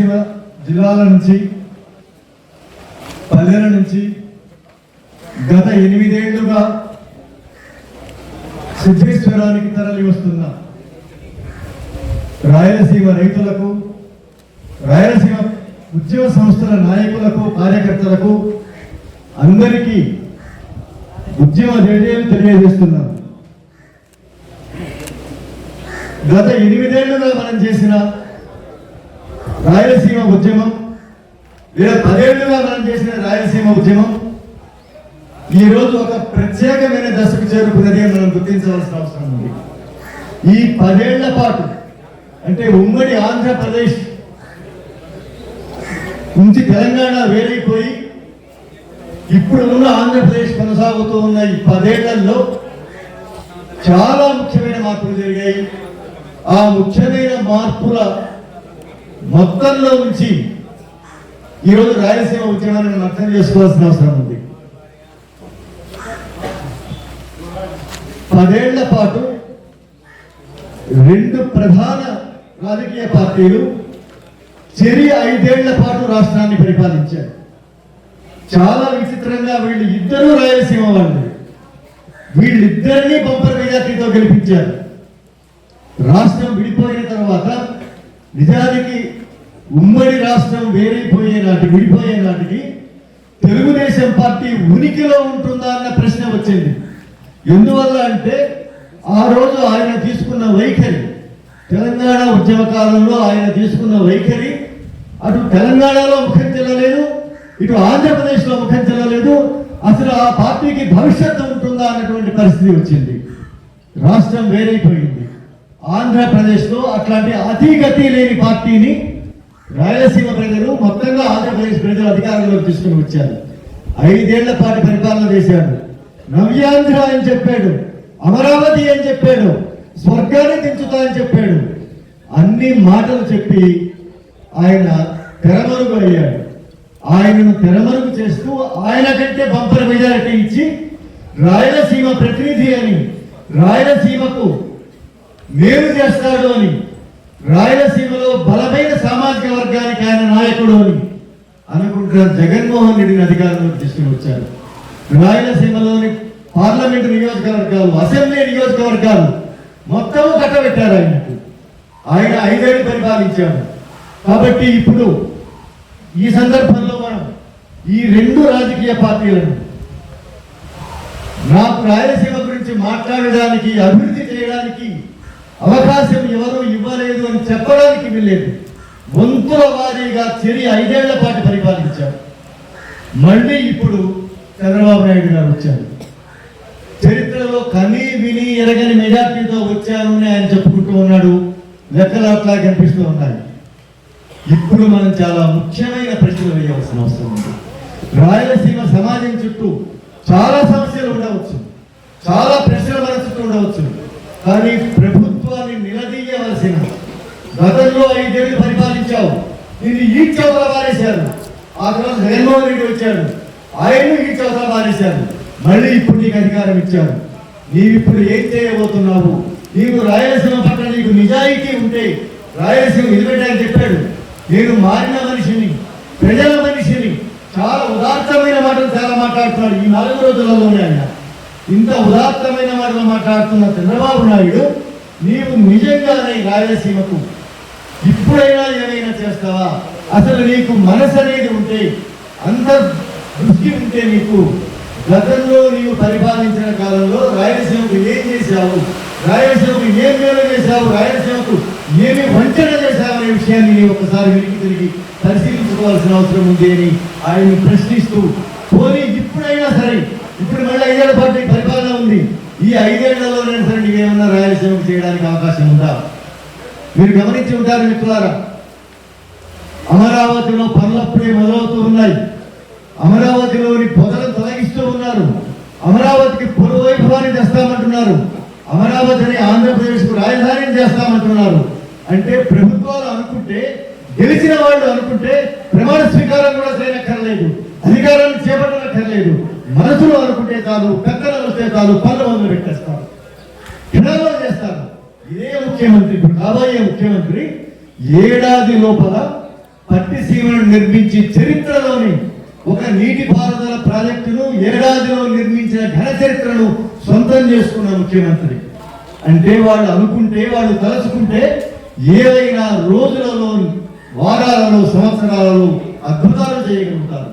రాయలసీమ జిల్లాల నుంచి పల్లెల నుంచి గత ఎనిమిదేళ్ళుగా సిద్ధేశ్వరానికి తరలి వస్తున్న రాయలసీమ రైతులకు రాయలసీమ ఉద్యోగ సంస్థల నాయకులకు కార్యకర్తలకు అందరికీ ఉద్యమ జేజేలు తెలియజేస్తున్నాను గత ఎనిమిదేళ్ళుగా మనం చేసిన రాయలసీమ ఉద్యమం. లేదా పదేళ్ళుగా మనం చేసిన రాయలసీమ ఉద్యమం. ఈ రోజు ఒక ప్రత్యేకమైన దశకు చేరుకున్నది మనం గుర్తించవలసిన అవసరం ఉంది. ఈ పదేళ్ళ పాటు అంటే ఉమ్మడి ఆంధ్రప్రదేశ్ నుంచి తెలంగాణ వేరైపోయి ఇప్పుడు ఉన్న ఆంధ్రప్రదేశ్ కొనసాగుతూ ఉన్న ఈ పదేళ్ళలో చాలా ముఖ్యమైన మార్పులు జరిగాయి. ఆ ముఖ్యమైన మార్పుల మొత్తంలో నుంచి ఈరోజు రాయలసీమ ఉద్యమాన్ని మనం అర్థం చేసుకోవాల్సిన అవసరం ఉంది. పదేళ్ళ పాటు రెండు ప్రధాన రాజకీయ పార్టీలు చెరి ఐదేళ్ళ పాటు రాష్ట్రాన్ని పరిపాలించారు చాలా విచిత్రంగా వీళ్ళు ఇద్దరూ రాయలసీమ వాళ్ళు. వీళ్ళిద్దరినీ బంపర్ మెజార్టీతో గెలిపించారు. రాష్ట్రం విడిపోయిన తర్వాత నిజానికి ఉమ్మడి రాష్ట్రం వేరైపోయే నాటి విడిపోయే నాటికి తెలుగుదేశం పార్టీ ఉనికిలో ఉంటుందా అన్న ప్రశ్న వచ్చింది. ఎందువల్ల అంటే ఆ రోజు ఆయన తీసుకున్న వైఖరి తెలంగాణ ఉద్యమ కాలంలో ఆయన తీసుకున్న వైఖరి అటు తెలంగాణలో ముఖం చెల్లలేదు ఇటు ఆంధ్రప్రదేశ్లో ముఖం చెల్లలేదు అసలు ఆ పార్టీకి భవిష్యత్తు ఉంటుందా అన్నటువంటి పరిస్థితి వచ్చింది. రాష్ట్రం వేరైపోయింది. ఆంధ్రప్రదేశ్లో అట్లాంటి అతిగతి లేని పార్టీని రాయలసీమ ప్రజలు మొత్తంగా ఆంధ్రప్రదేశ్ ప్రజలు అధికారంలోకి తీసుకుని వచ్చారు. ఐదేళ్ళ పాటు పరిపాలన చేశాడు. నవ్యాంధ్ర అని చెప్పాడు. అమరావతి అని చెప్పాడు. స్వర్గాన్ని దించుతా అని చెప్పాడు. అన్ని మాటలు చెప్పి ఆయన తెరమరుగు అయ్యాడు. ఆయనను తెరమరుగు చేస్తూ ఆయన కంటే బంపర్ మెజారిటీ ఇచ్చి రాయలసీమ ప్రతినిధి అని రాయలసీమకు మేలు చేస్తాడు అని రాయలసీమలో బలమైన సామాజిక వర్గానికి ఆయన నాయకుడు అని అనుకుంటున్న జగన్మోహన్ రెడ్డిని అధికారంలోకి తీసుకుని వచ్చారు. రాయలసీమలోని పార్లమెంటు నియోజకవర్గాలు అసెంబ్లీ నియోజకవర్గాలు మొత్తము కట్టబెట్టారు ఆయనకు. ఆయన ఐదేళ్ళు పరిపాలించాడు కాబట్టి ఇప్పుడు ఈ సందర్భంలో మనం ఈ రెండు రాజకీయ పార్టీలను నాకు రాయలసీమ గురించి మాట్లాడడానికి అభివృద్ధి చేయడానికి అవకాశం ఎవరు ఇవ్వలేదు అని చెప్పడానికి వీల్లేదు. వంతుల వారీగా చెరి ఐదేళ్ళ పాటు పరిపాలించారు. మళ్ళీ ఇప్పుడు చంద్రబాబు నాయుడు గారు వచ్చారు. చరిత్రలో కని విని ఎరగని మెజార్టీతో వచ్చాను అని ఆయన చెప్పుకుంటూ ఉన్నాడు. లెక్కలట్లా కనిపిస్తూ ఉన్నాయి. ఇప్పుడు మనం చాలా ముఖ్యమైన ప్రశ్నలు వేయవలసిన అవసరం ఉంది. రాయలసీమ సమాజం చుట్టూ చాలా సమస్యలు ఉండవచ్చు. చాలా ప్రశ్నలు మన చుట్టూ ఉండవచ్చు. కానీ ప్రభుత్వం గతంలో ఐదేళ్ళు పరిపాలించావు. దీన్ని ఈ చౌకల పారేశారు. ఆ తర్వాత జగన్మోహన్ రెడ్డి వచ్చాడు. ఆయన ఈ చౌకల పారేశారు. మళ్ళీ ఇప్పుడు నీకు అధికారం ఇచ్చారు. నీవు ఇప్పుడు ఏం చేయబోతున్నావు? నీకు రాయలసీమ పట్ల నీకు నిజాయితీ ఉంటే రాయలసీమ నిలబెట్టాలని చెప్పాడు. నేను మారిన మనిషిని ప్రజల మనిషిని చాలా ఉదాత్తమైన మాటలు చాలా మాట్లాడుతున్నాడు ఈ నాలుగు రోజులలోనే ఆయన. ఇంత ఉదాత్తమైన మాటలు మాట్లాడుతున్న చంద్రబాబు నాయుడు నీవు నిజంగానే రాయలసీమకు ఇప్పుడైనా ఏమైనా చేస్తావా? అసలు నీకు మనసు అనేది ఉంటే అంత దృష్టి ఉంటే నీకు గతంలో నీవు పరిపాలించిన కాలంలో రాయలసీమకు ఏం చేశావు? రాయలసీమకు ఏం మేలు చేశావు? రాయలసీమకు ఏమి వంచన చేశావు అనే విషయాన్ని నీవు ఒకసారి వెనక్కి తిరిగి పరిశీలించుకోవాల్సిన అవసరం ఉంది అని ఆయన్ని ప్రశ్నిస్తూ పోనీ ఇప్పుడైనా సరే ఇప్పుడు మళ్ళీ ఐదేళ్ళ పాటు పరిపాలన ఉంది. ఈ ఐదేళ్ళలోనైనా సరే నీవేమన్నా రాయలసీమకు చేయడానికి అవకాశం ఉందా? మీరు గమనించి ఉంటారు మిత్రులారా? అమరావతిలో పనులప్పుడే మొదలవుతూ ఉన్నాయి. అమరావతిలోని పొదలను తొలగిస్తూ ఉన్నారు. అమరావతికి పురువైభవాన్ని తెస్తామంటున్నారు. అమరావతిని ఆంధ్రప్రదేశ్కు రాజధానిని చేస్తామంటున్నారు అంటే ప్రభుత్వాలు అనుకుంటే గెలిచిన వాళ్ళు అనుకుంటే ప్రమాణ స్వీకారం కూడా చేయనక్కర్లేదు. అధికారాన్ని చేపట్టనక్కర్లేదు. మనసులో అనుకుంటే చాలు పెద్దలు వస్తే చాలు పనులు మొదలు పెట్టేస్తారు. క్షణాల్లో చేస్తారు. ఇదే ముఖ్యమంత్రి ఇప్పుడు కాబోయే ముఖ్యమంత్రి ఏడాది లోపల పట్టిసీమను నిర్మించి చరిత్రలోని ఒక నీటిపారుదల ప్రాజెక్టును ఏడాదిలో నిర్మించిన ఘన చరిత్రను సొంతం చేసుకున్న ముఖ్యమంత్రి. అంటే వాళ్ళు అనుకుంటే వాళ్ళు తలుచుకుంటే ఏవైనా రోజులలో వారాలలో సంవత్సరాలలో అద్భుతాలు చేయగలుగుతారు.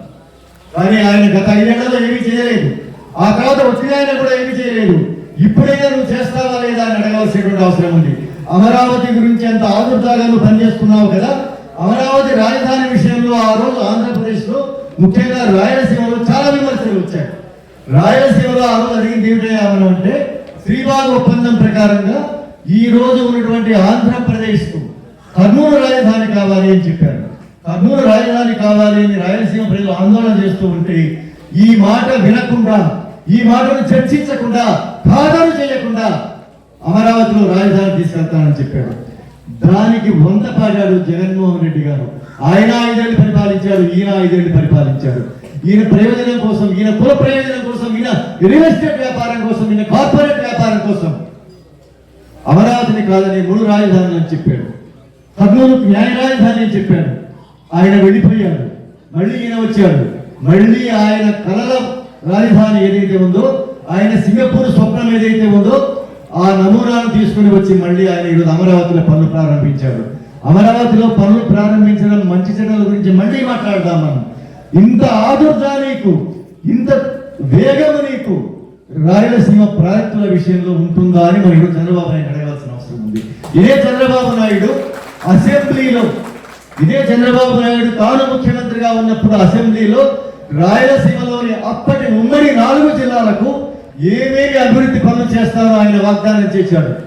కానీ ఆయన గత ఐదేళ్ళలో ఏమీ చేయలేదు. ఆ తర్వాత వచ్చిన ఆయన కూడా ఏమీ చేయలేదు. ఇప్పుడైనా నువ్వు చేస్తావా లేదా అని అడగాల్సినటువంటి అవసరం ఉంది. అమరావతి గురించి ఎంత ఆదుర్దాగా నువ్వు పనిచేస్తున్నావు కదా? అమరావతి రాజధాని విషయంలో ఆ రోజు ఆంధ్రప్రదేశ్లో ముఖ్యంగా రాయలసీమలో చాలా విమర్శలు వచ్చాయి. రాయలసీమలో ఆ రోజు అడిగింది ఏమిటో అంటే శ్రీబాగ్ ఒప్పందం ప్రకారంగా ఈ రోజు ఉన్నటువంటి ఆంధ్రప్రదేశ్కు కర్నూలు రాజధాని కావాలి అని చెప్పారు. కర్నూలు రాజధాని కావాలి అని రాయలసీమ ప్రజలు ఆందోళన చేస్తూ ఉంటే ఈ మాట వినకుండా ఈ మాటను చర్చించకుండా ఖాతరు చేయకుండా అమరావతిలో రాజధాని తీసుకెళ్తానని చెప్పాడు. దానికి వంద పాడాడు జగన్మోహన్ రెడ్డి గారు. ఆయన ఐదేళ్ళు పరిపాలించాడు ఈయన ఐదేళ్ళు పరిపాలించాడు ఈయన ప్రయోజనం కోసం ఈయన కుల ప్రయోజనం కోసం ఈయన రియల్ ఎస్టేట్ వ్యాపారం కోసం ఈయన కార్పొరేట్ వ్యాపారం కోసం అమరావతిని కాదని మూడు రాజధానులు అని చెప్పాడు. కర్నూలుకు న్యాయ రాజధాని అని చెప్పాడు. ఆయన వెళ్ళిపోయాడు. మళ్ళీ ఈయన వచ్చాడు. మళ్ళీ ఆయన కళల రాజధాని ఏదైతే ఉందో ఆయన సింగపూర్ స్వప్నం ఏదైతే ఉందో ఆ నమూనాను తీసుకుని వచ్చి మళ్ళీ ఆయన ఈరోజు అమరావతిలో పనులు ప్రారంభించాడు. అమరావతిలో పనులు ప్రారంభించడం మంచి చెడ్డల గురించి మళ్ళీ మాట్లాడదాం మనం. ఇంత ఆదుర్దా నీకు ఇంత వేగము నీకు రాయలసీమ ప్రాజెక్టుల విషయంలో ఉంటుందా అని మరి ఈరోజు చంద్రబాబు నాయుడు అడగాల్సిన అవసరం ఉంది. ఇదే చంద్రబాబు నాయుడు అసెంబ్లీలో ఇదే చంద్రబాబు నాయుడు తాను ముఖ్యమంత్రిగా ఉన్నప్పుడు అసెంబ్లీలో రాయలసీమలోని అప్పటి ఉమ్మడి నాలుగు జిల్లాలకు ఏమేమి అభివృద్ధి పనులు చేస్తారో ఆయన వాగ్దానం చేశాడు.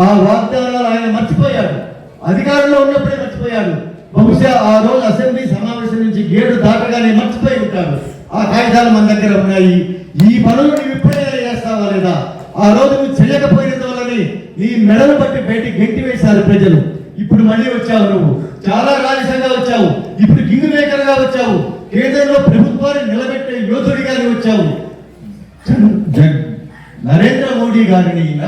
ఆ వాగ్దానాలు ఆయన మర్చిపోయాడు. అధికారంలో ఉన్నప్పుడే మర్చిపోయాడు. బహుశా ఆ రోజు అసెంబ్లీ సమావేశం నుంచి గేటు దాటగానే మర్చిపోయి ఉంటాడు. ఆ కాగితాలు మన దగ్గర ఉన్నాయి. ఈ పనులు నువ్వు ఇప్పుడైనా చేస్తావా లేదా? ఆ రోజు నువ్వు చేయకపోయినందువల్లనే నీ మెడలు పట్టి బయటికి గెంటి వేశారు ప్రజలు. ఇప్పుడు మళ్ళీ వచ్చావు నువ్వు. చాలా రాజసంగా వచ్చావు. ఇప్పుడు కింగ్ మేకర్గా వచ్చావు. కేంద్రంలో ప్రభుత్వాన్ని నిలబెట్టే యోధుడిగానే వచ్చావు. నరేంద్ర మోడీ గారిని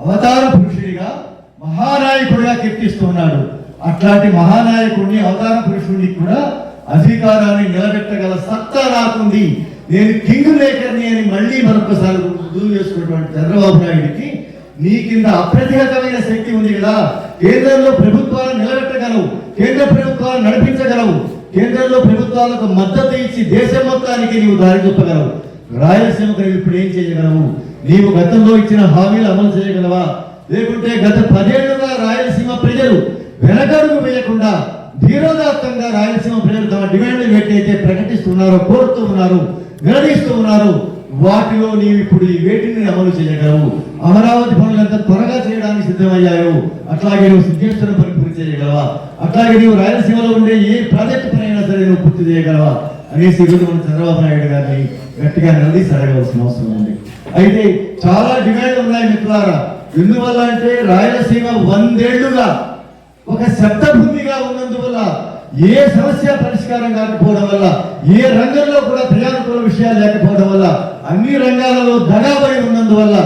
అవతార పురుషుడిగా మహానాయకుడిగా కీర్తిస్తున్నాడు. అట్లాంటి మహానాయకుడిని అవతార పురుషుడిని కూడా అధికారాన్ని నిలబెట్టగల సత్తా నాకుంది. నేను కింగ్ మేకర్ని అని మళ్ళీ మరొకసారి రుజువు చేసుకున్నటువంటి చంద్రబాబు నాయుడికి నీ కింద అప్రతిహతమైన శక్తి ఉంది కదా. కేంద్రంలో ప్రభుత్వాలను నిలబెట్టగలవు. కేంద్ర ప్రభుత్వాలను నడిపించగలవు. కేంద్రంలో ప్రభుత్వాలకు మద్దతు ఇచ్చి దేశం మొత్తానికి నీవు దారి చూపగలవు రాయలసీమకు నీవు ఇప్పుడు ఏం చేయగలవు? నీవు గతంలో ఇచ్చిన హామీలు అమలు చేయగలవా? లేకుంటే గత పదేళ్ళుగా రాయలసీమ ప్రజలు వెనకడుగు వేయకుండా ధీరోదాత్తంగా రాయలసీమ ప్రజలు తమ డిమాండ్లు పెట్టయితే ప్రకటిస్తున్నారో కోరుతూ ఉన్నారు నిలదీస్తూ ఉన్నారు వాటిలో నీవు ఇప్పుడు ఈ వేటిని అమలు చేయగలవు. అమరావతి పనులు ఎంత త్వరగా చేయడానికి సిద్ధమయ్యాయో అట్లాగే నువ్వు సిద్ధేశ్వర పని పూర్తి చేయగలవా? అట్లాగే నీవు రాయలసీమలో ఉండే ఏ ప్రాజెక్టు పని అయినా సరే నువ్వు పూర్తి చేయగలవా? అనేసి ఈరోజు మన చంద్రబాబు నాయుడు గారిని గట్టిగా నిలదీసి అడగవలసిన అవసరం ఉంది. అయితే చాలా డిమాండ్లు ఉన్నాయి మిత్రులారా. ఎందువల్ల అంటే రాయలసీమ వందేళ్ళుగా ఒక శబ్దభూమిగా ఉన్నందువల్ల ఏ సమస్య పరిష్కారం కాకపోవడం వల్ల ఏ రంగంలో కూడా ప్రజానుకూల విషయాలు లేకపోవడం వల్ల అన్ని రంగాలలో దగాబడి ఉన్నందువల్ల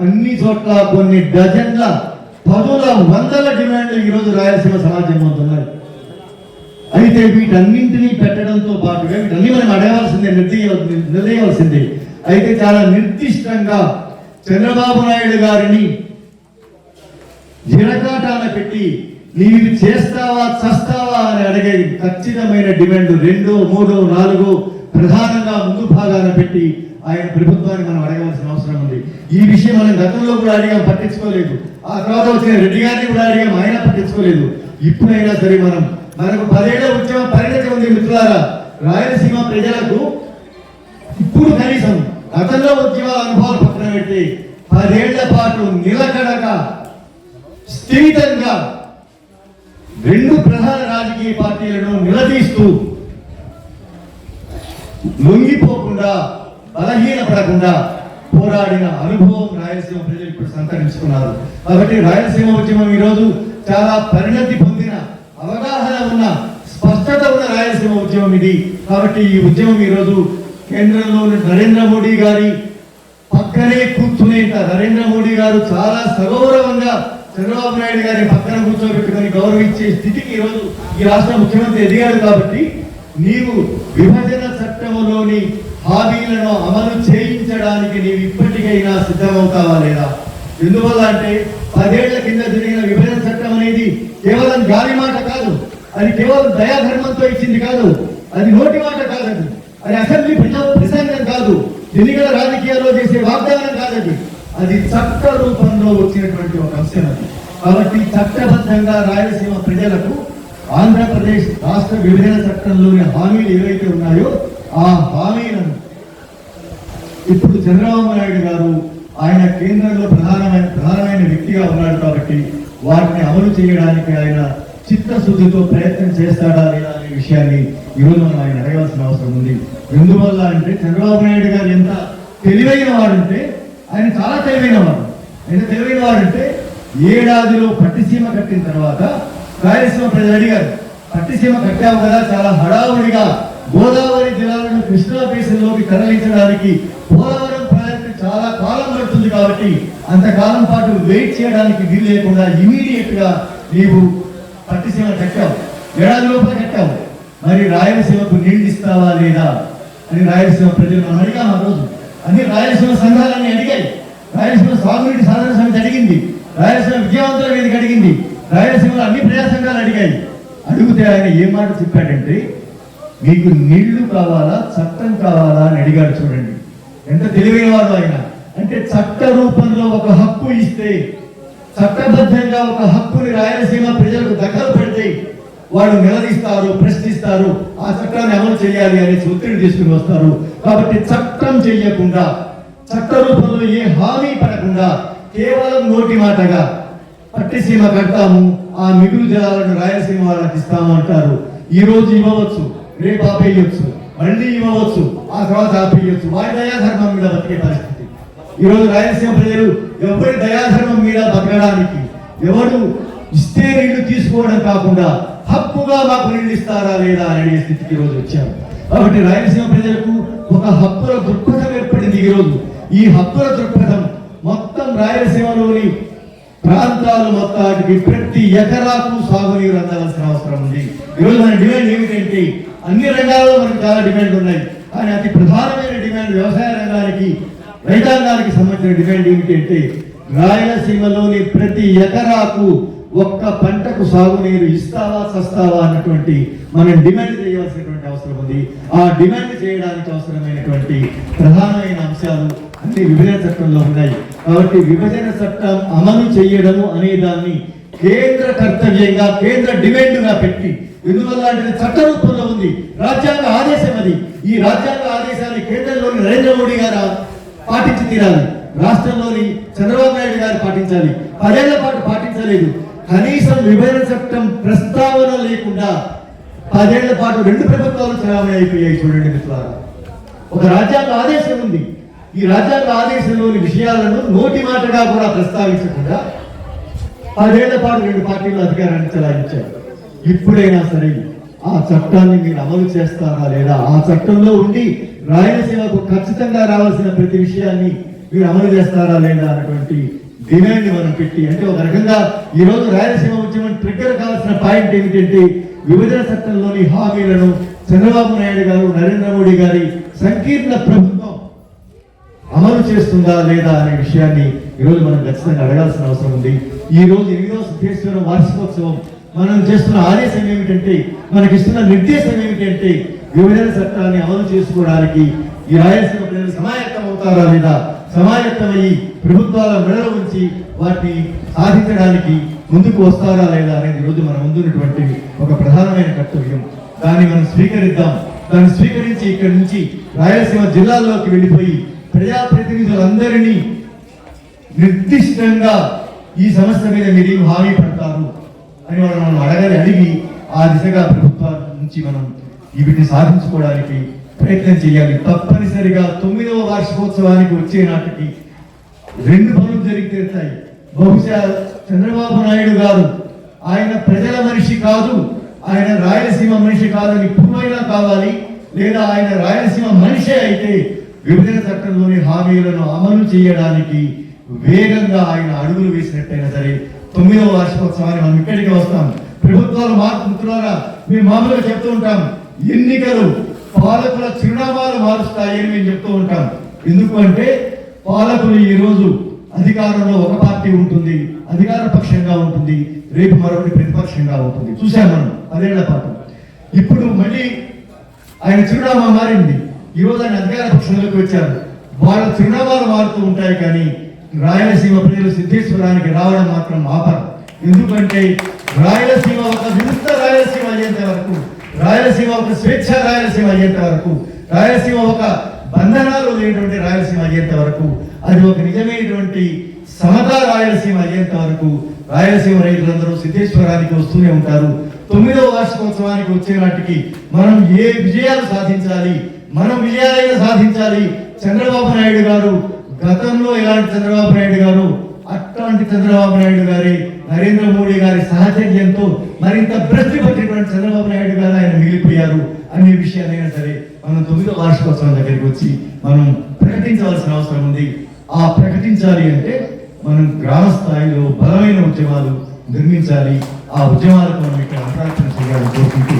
అన్ని చోట్ల కొన్ని డజన్ల పదుల వందల డిమాండ్లు ఈరోజు రాయలసీమ సమాజం పొందుతున్నారు అయితే వీటన్నింటినీ పెట్టడంతో పాటుగా వీటన్నీ మనం అడగాల్సిందే నిర్ణయ నిర్ణయవలసిందే అయితే చాలా నిర్దిష్టంగా చంద్రబాబు నాయుడు గారిని ఇరకాటాన పెట్టి నీవు చేస్తావా చస్తావా అని అడిగే ఖచ్చితమైన డిమాండ్ రెండు మూడు నాలుగు ప్రధానంగా ముందు భాగాన పెట్టి ఆయన ప్రభుత్వాన్ని మనం అడగవలసిన అవసరం ఉంది. ఈ విషయం మనం గతంలో కూడా అడిగాం పట్టించుకోలేదు. ఆ తర్వాత వచ్చిన రెడ్డి గారిని కూడా అడిగాం ఆయన పట్టించుకోలేదు. ఇప్పుడైనా సరే మనం మనకు పదేళ్ళ ఉద్యమం పరిణతి ఉంది మిత్రులారా. రాయలసీమ ప్రజలకు ఇప్పుడు కనీసం గతంలో ఉద్యమాల అనుభవాలు పక్కన పెట్టి పదేళ్ళ పాటు నిలకడగా స్థిమితంగా రెండు ప్రధాన రాజకీయ పార్టీలను నిలదీస్తూ లొంగిపోకుండా బలహీనపడకుండా పోరాడిన అనుభవం రాయలసీమ ప్రజలు ఇప్పుడు సంతరించుకున్నారు. కాబట్టి రాయలసీమ ఉద్యమం ఈరోజు చాలా పరిణతి పొందిన అవగాహన ఉన్న స్పష్టత ఉన్న రాయలసీమ ఉద్యమం ఇది. కాబట్టి ఈ ఉద్యమం ఈరోజు కేంద్రంలో ఉన్న నరేంద్ర మోడీ గారి పక్కనే కూర్చునేంత నరేంద్ర మోడీ గారు చాలా సగౌరవంగా చంద్రబాబు నాయుడు గారి పక్కన కూర్చోబెట్టుకొని గౌరవించే స్థితికి ఈరోజు ఈ రాష్ట్ర ముఖ్యమంత్రి ఎదిగాడు కాబట్టి నీవు విభజన చట్టంలోని హామీలను అమలు చేయించడానికి నీవు ఇప్పటికైనా సిద్ధమవుతావా లేదా? ఎందువల్ల అంటే పదేళ్ళ కింద జరిగిన విభజన చట్టం అనేది కేవలం గాలి మాట కాదు. అది కేవలం దయాధర్మంతో ఇచ్చింది కాదు. అది నోటి మాట కాదు అది అసెంబ్లీ ప్రజా ప్రసంగం కాదు. ఎన్నికల రాజకీయాల్లో చేసే వాగ్దానం కాదండి అది చట్ట రూపంలో వచ్చినటువంటి ఒక అంశం అది. కాబట్టి చట్టబద్ధంగా రాయలసీమ ప్రజలకు ఆంధ్రప్రదేశ్ రాష్ట్ర విభజన చట్టంలోని హామీలు ఏవైతే ఉన్నాయో ఆ హామీలను ఇప్పుడు చంద్రబాబు నాయుడు గారు ఆయన కేంద్రంలో ప్రధానమైన ప్రధానమైన వ్యక్తిగా ఉన్నాడు కాబట్టి వాటిని అమలు చేయడానికి ఆయన చిత్తశుద్ధితో ప్రయత్నం చేస్తాడా లేదా అనే విషయాన్ని ఈరోజు మనం ఆయన అడగాల్సిన అవసరం ఉంది. ఎందువల్ల అంటే చంద్రబాబు నాయుడు గారు ఎంత తెలివైన వాడంటే ఆయన చాలా తెలివైన వాడు. ఆయన తెలివైన వాడంటే ఏడాదిలో పట్టిసీమ కట్టిన తర్వాత రాయలసీమ ప్రజలు అడిగారు పట్టిసీమ కట్టావు కదా చాలా హడావుడిగా గోదావరి జిల్లాలను కృష్ణా బేసిన్లోకి తరలించడానికి పోలవరం ప్రాజెక్టు చాలా కాలం పడుతుంది కాబట్టి అంతకాలం పాటు వెయిట్ చేయడానికి వీలు లేకుండా ఇమీడియట్గా నీవు పట్టిసీమ కట్టావు ఏడాది లోపల కట్టావు. మరి రాయలసీమకు నీళ్ళు ఇస్తావా లేదా? అని రాయలసీమ ప్రజలు మనం అడిగాం ఆ రోజు. అన్ని రాయలసీమ సంఘాలన్నీ అడిగాయి. రాయలసీమ సాగునీటి సాధన సమితి అడిగింది. రాయలసీమ విజయవంతుల వేదిక అడిగింది. రాయలసీమలో అన్ని ప్రజా సంఘాలు అడిగాయి. అడిగితే ఆయన ఏ మాట చెప్పాడంటే మీకు నీళ్ళు కావాలా చట్టం కావాలా? అని అడిగాడు చూడండి. ఎంత తెలివైన వాడు ఆయన. అంటే చట్ట రూపంలో ఒక హక్కు ఇస్తే చట్టబద్ధంగా ఒక హక్కుని రాయలసీమ ప్రజలకు దగ్గర పెడితే వాళ్ళు నిలదీస్తారు ప్రశ్నిస్తారు ఆ చట్టాన్ని అమలు చేయాలి అనే ఒత్తిడి తీసుకుని వస్తారు. కాబట్టి చట్టం చెయ్యకుండా చట్ట రూపంలో ఏ హామీ పడకుండా కేవలం నోటి మాటగా పట్టిసీమ కడతాము ఆ మిగులు జలాలను రాయలసీమ వాళ్ళకి ఇస్తాము అంటారు ఈ రోజు ఇవ్వవచ్చు రేపు ఆపేయచ్చు మళ్ళీ ఇవ్వవచ్చు ఆ తర్వాత ఆపేయచ్చు. వారి దయాధర్మం మీద బతికే పరిస్థితి. ఈరోజు రాయలసీమ ప్రజలు ఎవరి దయాధర్మం మీద బతకడానికి ఎవరు ఇస్తే నీళ్ళు తీసుకోవడం కాకుండా హక్కుగా మాకు నీళ్ళు ఇస్తారా లేదా అనే స్థితికి ఈ రోజు వచ్చారు. కాబట్టి రాయలసీమ ప్రజలకు ఒక హక్కుల దృక్పథం ఏర్పడింది ఈరోజు. ఈ హక్కుల దృక్పథం మొత్తం రాయలసీమలోని ప్రాంతాలు మొత్తానికి ప్రతి ఎకరాకు సాగునీరు అందాల్సిన అవసరం ఉంది. ఈరోజు మన డిమాండ్ ఏమిటంటే అన్ని రంగాల్లో మనకు చాలా డిమాండ్ ఉన్నాయి. కానీ అతి ప్రధానమైన డిమాండ్ వ్యవసాయ రంగానికి రైతాంగానికి సంబంధించిన డిమాండ్ ఏమిటంటే రాయలసీమలోని ప్రతి ఎకరాకు ఒక్క పంటకు సాగునీరు ఇస్తావా సస్తావా అన్నటువంటి మనం డిమాండ్ చేయాల్సినటువంటి అవసరం ఉంది. ఆ డిమాండ్ చేయడానికి అవసరమైనటువంటి ప్రధానమైన అంశాలు అన్ని విభజన చట్టంలో ఉన్నాయి. కాబట్టి విభజన చట్టం అమలు చేయడము అనే దాన్ని కేంద్ర కర్తవ్యంగా కేంద్ర డిమాండ్గా పెట్టి ఎందువల్ల అంటే చట్ట రూపంలో ఉంది. రాజ్యాంగ ఆదేశం అది. ఈ రాజ్యాంగ ఆదేశాన్ని కేంద్రంలోని నరేంద్ర మోడీ గారు పాటించి తీరాలి. రాష్ట్రంలోని చంద్రబాబు నాయుడు గారు పాటించాలి. పదేళ్ళ పాటు పాటించలేదు. కనీసం విభజన చట్టం ప్రస్తావన లేకుండా పదేళ్ళ పాటు రెండు ప్రభుత్వాలు చలామణి అయిపోయాయి చూడండి మిత్రులారా. ఒక రాజ్యాంగ ఆదేశం ఉంది. ఈ రాజ్యాంగ ఆదేశంలోని విషయాలను నోటి మాటగా కూడా ప్రస్తావించకుండా పదేళ్ళ పాటు రెండు పార్టీలు అధికారాన్ని చెలాయించారు. ఇప్పుడైనా సరే ఆ చట్టాన్ని మీరు అమలు చేస్తారా లేదా? ఆ చట్టంలో ఉండి రాయలసీమకు ఖచ్చితంగా రావాల్సిన ప్రతి విషయాన్ని మీరు అమలు చేస్తారా లేదా అన్నటువంటి డిమాండ్ మనం పెట్టి అంటే ఒక రకంగా ఈరోజు రాయలసీమ ఉద్యమం ట్రిగ్గర్ కావాల్సిన పాయింట్ ఏమిటంటే విభజన చట్టంలోని హామీలను చంద్రబాబు నాయుడు గారు నరేంద్ర మోడీ గారి సంకీర్ణ ప్రభుత్వం అమలు చేస్తుందా లేదా అనే విషయాన్ని ఈరోజు మనం ఖచ్చితంగా అడగాల్సిన అవసరం ఉంది. ఈ రోజు ఎనిమిదవ సిద్ధేశ్వరం వార్షికోత్సవం మనం చేస్తున్న ఆదేశం ఏమిటంటే మనకి ఇస్తున్న నిర్దేశం ఏమిటంటే విభజన చట్టాన్ని అమలు చేసుకోవడానికి ఈ రాయలసీమ ప్రజలు సమాయత్తం అవుతారా లేదా సమాయత్తమయ్యి ప్రభుత్వాల మెడల ఉంచి వాటిని సాధించడానికి ముందుకు వస్తారా లేదా అనేది రోజు మన ముందున్నటువంటి ఒక ప్రధానమైన కర్తవ్యం. దాన్ని మనం స్వీకరిద్దాం. దాన్ని స్వీకరించి ఇక్కడి నుంచి రాయలసీమ జిల్లాల్లోకి వెళ్ళిపోయి ప్రజాప్రతినిధులందరినీ నిర్దిష్టంగా ఈ సమస్య మీద మీరు హామీ పడతారు అని మనం మనం అడగాలి అడిగి ఆ దిశగా ప్రభుత్వాల నుంచి మనం వీటిని సాధించుకోవడానికి ప్రయత్నం చేయాలి. తప్పనిసరిగా తొమ్మిదవ వార్షికోత్సవానికి వచ్చే నాటికి రెండు పనులు జరిగి తీరుతాయి. బహుశా చంద్రబాబు నాయుడు గారు ఆయన ప్రజల మనిషి కాదు ఆయన రాయలసీమ మనిషి కాదని పూర్వైనా కావాలి లేదా ఆయన రాయలసీమ మనిషే అయితే విభజన చట్టంలోని హామీలను అమలు చేయడానికి వేగంగా ఆయన అడుగులు వేసినట్టయినా సరే తొమ్మిదవ వార్షికోత్సవాన్ని మనం ఇక్కడికి వస్తాం. ప్రభుత్వాలు మార్పు మిత్రులారా మేము మామూలుగా చెప్తూ ఉంటాం ఎన్నికలు పాలకుల చిరునామాలు మారుస్తాయి అని చెప్తూ ఉంటాను ఎందుకు అంటే పాలకులు ఈరోజు అధికారంలో ఒక పార్టీ ఉంటుంది అధికార పక్షంగా ఉంటుంది రేపు మరొకటి ప్రతిపక్షంగా ఉంటుంది. చూసాం మనం పదేళ్ళ పాటు. ఇప్పుడు మళ్ళీ ఆయన చిరునామా మారింది. ఈ రోజు ఆయన అధికార పక్షంలోకి వచ్చారు. వాళ్ళ చిరునామాలు మారుతూ ఉంటాయి కానీ రాయలసీమ ప్రజలు సిద్ధేశ్వరానికి రావడం మాత్రం ఆపరు. ఎందుకంటే రాయలసీమ ఒక విరుద్ధ రాయలసీమ అయ్యేంత వరకు రాయలసీమ ఒక స్వేచ్ఛ రాయలసీమ అయ్యేంత వరకు రాయలసీమ ఒక బంధనాలు లేనటువంటి రాయలసీమ అయ్యేంత వరకు అది ఒక నిజమైనటువంటి సమతా రాయలసీమ అయ్యేంత వరకు రాయలసీమ రైతులందరూ సిద్ధేశ్వరానికి వస్తూనే ఉంటారు. తొమ్మిదవ వార్షికోత్సవానికి వచ్చే నాటికి మనం ఏ విజయాలు సాధించాలి మనం విజయాలైనా సాధించాలి? చంద్రబాబు నాయుడు గారు గతంలో ఎలాంటి చంద్రబాబు నాయుడు గారు? అట్లాంటి చంద్రబాబు నాయుడు గారి నరేంద్ర మోడీ గారి సహచర్యంతో మరింత భ్రష్టి చంద్రబాబు నాయుడు గారు ఆయన మిగిలిపోయారు అనే విషయాలైనా సరే మనం తొమ్మిదో వార్షికోత్సవం దగ్గరికి వచ్చి మనం ప్రకటించవలసిన అవసరం ఉంది. ఆ ప్రకటించాలి అంటే మనం గ్రామ స్థాయిలో బలమైన ఉద్యమాలు నిర్మించాలి. ఆ ఉద్యమాలకు మనం ఇక్కడ అంతరాక్షణ చేయాలని కోరుకుంటూ